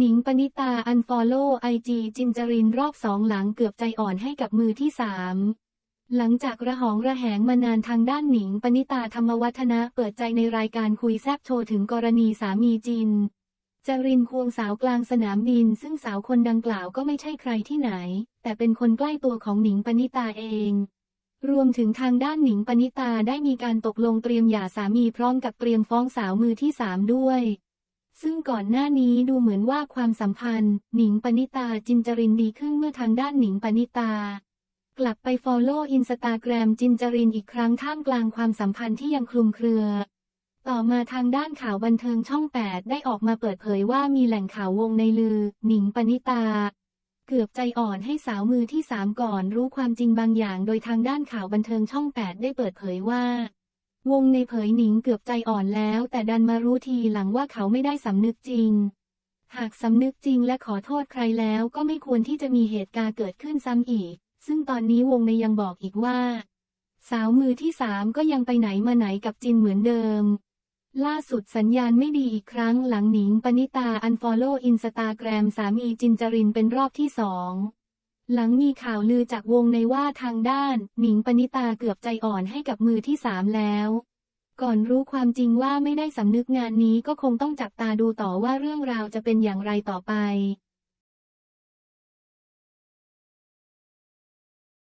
หนิงปณิตาอันฟอลโล่ไอจีจินจรินรอบสองหลังเกือบใจอ่อนให้กับมือที่สามหลังจากระหองระแหงมานานทางด้านหนิงปณิตาธรรมวัฒนะเปิดใจในรายการคุยแซบโชว์ถึงกรณีสามีจิน จรินควงสาวกลางสนามบิน ซึ่งสาวคนดังกล่าวก็ไม่ใช่ใครที่ไหน แต่เป็นคนใกล้ตัวของหนิงปณิตาเอง รวมถึงทางด้านหนิงปณิตาได้มีการตกลงเตรียมหย่าสามีพร้อมกับเตรียมฟ้องสาวมือที่สามด้วย ซึ่งก่อนหน้านี้ดูเหมือนว่าความสัมพันธ์ หนิงปณิตาจินจรินดีขึ้นเมื่อทางด้านหนิงปณิตา กลับไปฟอลโล่อินสตาแกรมจินจรินอีกครั้งท่ามกลางความสัมพันธ์ที่ยังคลุมเครือ ต่อมาทางด้านข่าวบันเทิงช่อง 8 ได้ออกมาเปิดเผยว่ามีแหล่งข่าววงในลือ หนิงปณิตา เกือบใจอ่อนให้สาวมือที่สามก่อนรู้ความจริงบางอย่าง โดยทางด้านข่าวบันเทิงช่อง 8 ได้เปิดเผยว่า วงในเผยหนิงเกือบใจอ่อนแล้ว แต่ดันมารู้ทีหลังว่าเขาไม่ได้สำนึกจริง หากสำนึกจริงและขอโทษใครแล้วก็ไม่ควรที่จะมีเหตุการณ์เกิดขึ้นซ้ำอีก ซึ่งตอนนี้วงในยังบอกอีกว่า สาวมือที่สามก็ยังไปไหนมาไหนกับจินเหมือนเดิม ล่าสุดสัญญาณไม่ดีอีกครั้งหลังหนิงปณิตาอันฟอลโล่อินสตาแกรมสามีจินจรินเป็นรอบที่สอง หลังมีข่าวลือจากวงในว่าทางด้าน หนิงปณิตาเกือบใจอ่อนให้กับมือที่สามแล้ว ก่อนรู้ความจริงว่าไม่ได้สำนึกงานนี้ก็คงต้องจับตาดูต่อว่าเรื่องราวจะเป็นอย่างไรต่อไป